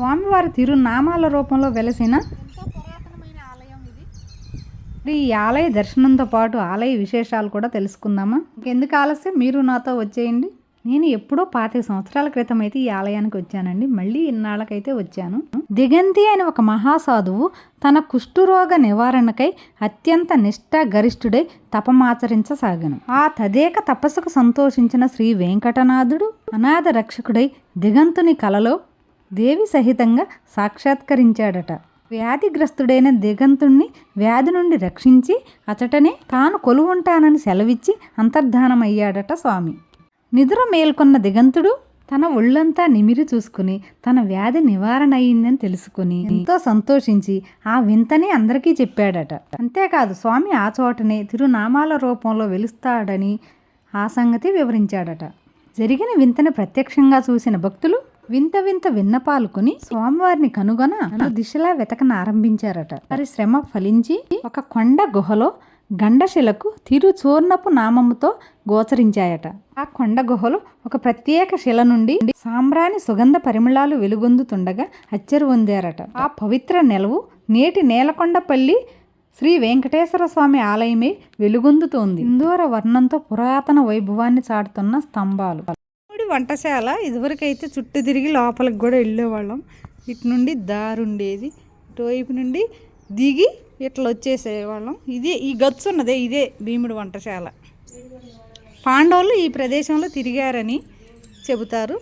స్వామివారి తిరునామాల రూపంలో వెలసిన ఆలయం ఈ ఆలయ దర్శనంతో పాటు ఆలయ విశేషాలు కూడా తెలుసుకుందామా? ఎందుకు ఆలస్యం? మీరు నాతో వచ్చేయండి. నేను ఎప్పుడో పాతిక సంవత్సరాల క్రితం అయితే ఈ ఆలయానికి వచ్చానండి. మళ్ళీ ఇన్నాళ్ళకైతే వచ్చాను. దిగంతి అనే ఒక మహాసాధువు తన కుష్ఠురోగ నివారణకై అత్యంత నిష్ఠ గరిష్ఠుడై తపమాచరించసాగను. ఆ తదేక తపస్సుకు సంతోషించిన శ్రీ వెంకటనాథుడు అనాథ రక్షకుడై దిగంతుని కలలో దేవి సహితంగా సాక్షాత్కరించాడట. వ్యాధిగ్రస్తుడైన దిగంతుణ్ణి వ్యాధి నుండి రక్షించి అచటనే తాను కొలువుంటానని సెలవిచ్చి అంతర్ధానమయ్యాడట స్వామి. నిద్ర మేల్కొన్న దిగంతుడు తన ఒళ్ళంతా నిమిరి చూసుకుని తన వ్యాధి నివారణ అయిందని తెలుసుకుని ఎంతో సంతోషించి ఆ వింతని అందరికీ చెప్పాడట. అంతేకాదు స్వామి ఆ చోటనే తిరునామాల రూపంలో వెలుస్తాడని ఆ సంగతి వివరించాడట. జరిగిన వింతని ప్రత్యక్షంగా చూసిన భక్తులు వింత వింత విన్నపాలుకుని స్వామివారిని కనుగొన నలు దిశలా వెతకన ఆరంభించారట. వారి శ్రమ ఫలించి ఒక కొండ గుహలో గండశిలకు తిరుచూర్ణపు నామముతో గోచరించాయట. ఆ కొండ గుహలో ఒక ప్రత్యేక శిల నుండి సాంబ్రాణి సుగంధ పరిమళాలు వెలుగొందుతుండగా అచ్చరు పొందారట. ఆ పవిత్ర నెలవు నేటి నేలకొండపల్లి శ్రీ వెంకటేశ్వర స్వామి ఆలయమే వెలుగొందుతోంది. ఇందూర వర్ణంతో పురాతన వైభవాన్ని చాటుతున్న స్తంభాలు. వంటశాల. ఇదివరకైతే చుట్టూ తిరిగి లోపలికి కూడా వెళ్ళేవాళ్ళం. ఇటు నుండి దారి ఉండేది. ఇటువైపు నుండి దిగి ఇట్లా వచ్చేసేవాళ్ళం. ఇదే ఈ గచ్చు ఉన్నదే ఇదే భీముడు వంటశాల. పాండవులు ఈ ప్రదేశంలో తిరిగారని చెబుతారు.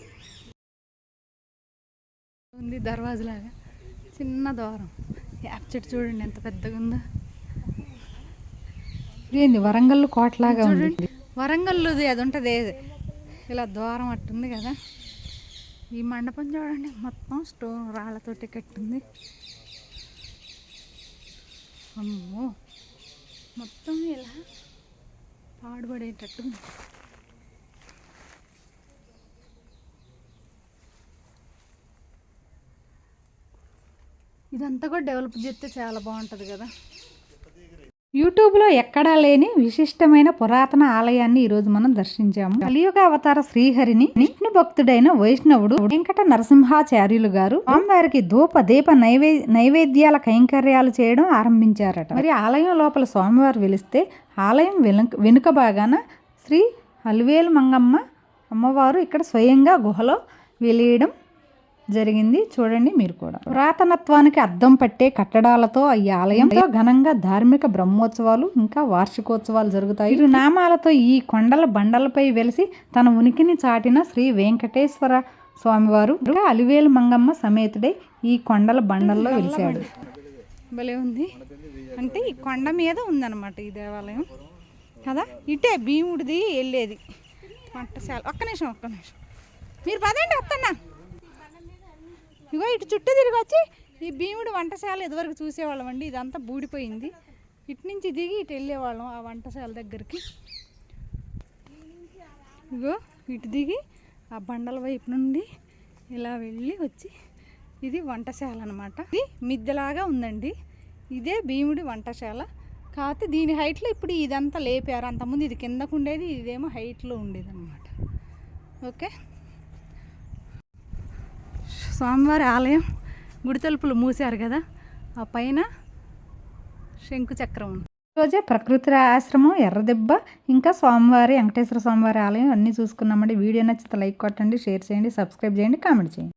ఉంది దర్వాజలాగా. చిన్న ద్వారం. యాప్ చెట్టు చూడండి ఎంత పెద్దగా ఉందో. ఇదేంది వరంగల్ కోటలాగా ఉంది. వరంగల్లో అది ఉంటుంది ఇలా ద్వారం అట్టుంది కదా. ఈ మండపం చూడండి మొత్తం స్టోన్ రాళ్ళతోటి కట్టింది. అమ్మో! మొత్తం ఇలా పాడుపడేటట్టు ఉంది. ఇదంతా కూడా డెవలప్ చేస్తే చాలా బాగుంటుంది కదా. యూట్యూబ్లో ఎక్కడా లేని విశిష్టమైన పురాతన ఆలయాన్ని ఈరోజు మనం దర్శించాము. కలియుగ అవతార శ్రీహరిని విష్ణు భక్తుడైన వైష్ణవుడు వెంకట నరసింహాచార్యులు గారు స్వామివారికి ధూప దీప నైవే నైవేద్యాల కైంకర్యాలు చేయడం ఆరంభించారట. మరి ఆలయం లోపల స్వామివారు వెలిస్తే ఆలయం వెనుక వెనుక భాగాన శ్రీ అలివేలు మంగమ్మ అమ్మవారు ఇక్కడ స్వయంగా గుహలో వెలియడం జరిగింది. చూడండి మీరు కూడా. పురాతనత్వానికి అద్దం పట్టే కట్టడాలతో ఈ ఆలయంలో ఘనంగా ధార్మిక బ్రహ్మోత్సవాలు ఇంకా వార్షికోత్సవాలు జరుగుతాయి. ఇరు నామాలతో ఈ కొండల బండలపై వెలిసి తన ఉనికిని చాటిన శ్రీ వెంకటేశ్వర స్వామివారు ఇంకా అలివేలు మంగమ్మ సమేతుడై ఈ కొండల బండల్లో వెలిశాడు. భలే ఉంది. అంటే ఈ కొండ మీద ఉందన్నమాట ఈ దేవాలయం. కదా? ఇటే భీముడిది వెళ్ళేది. వంటశాల ఒక్క నిమిషం ఒక్క నిమిషం. మీరు పదండి వస్తున్నా ఇటు చుట్టూ తిరిగి వచ్చి ఈ భీముడు వంటశాల ఇదివరకు చూసేవాళ్ళం అండి ఇదంతా బూడిపోయింది. ఇటు నుంచి దిగి ఇటు వెళ్ళేవాళ్ళం ఆ వంటశాల దగ్గరికి. ఇగో ఇటు దిగి ఆ బండల వైపు నుండి ఇలా వెళ్ళి వచ్చి ఇది వంటశాల అనమాట ఇది మిద్దెలాగా ఉందండి. ఇదే భీముడి వంటశాల. కాకపోతే దీని హైట్లో ఇప్పుడు ఇదంతా లేపారు. అంతకుముందు ఇది కిందకు ఉండేది ఇదేమో హైట్లో ఉండేది అనమాట ఓకే? స్వామివారి ఆలయం గుడి తలుపులు మూసారు కదా ఆ పైన శంకు చక్రం ఉంది. రోజే ప్రకృతి ఆశ్రమం ఎర్రదెబ్బ ఇంకా స్వామివారి వెంకటేశ్వర స్వామివారి ఆలయం అన్నీ చూసుకున్నామండి. వీడియో నచ్చితే లైక్ కొట్టండి షేర్ చేయండి సబ్స్క్రైబ్ చేయండి కామెంట్ చేయండి.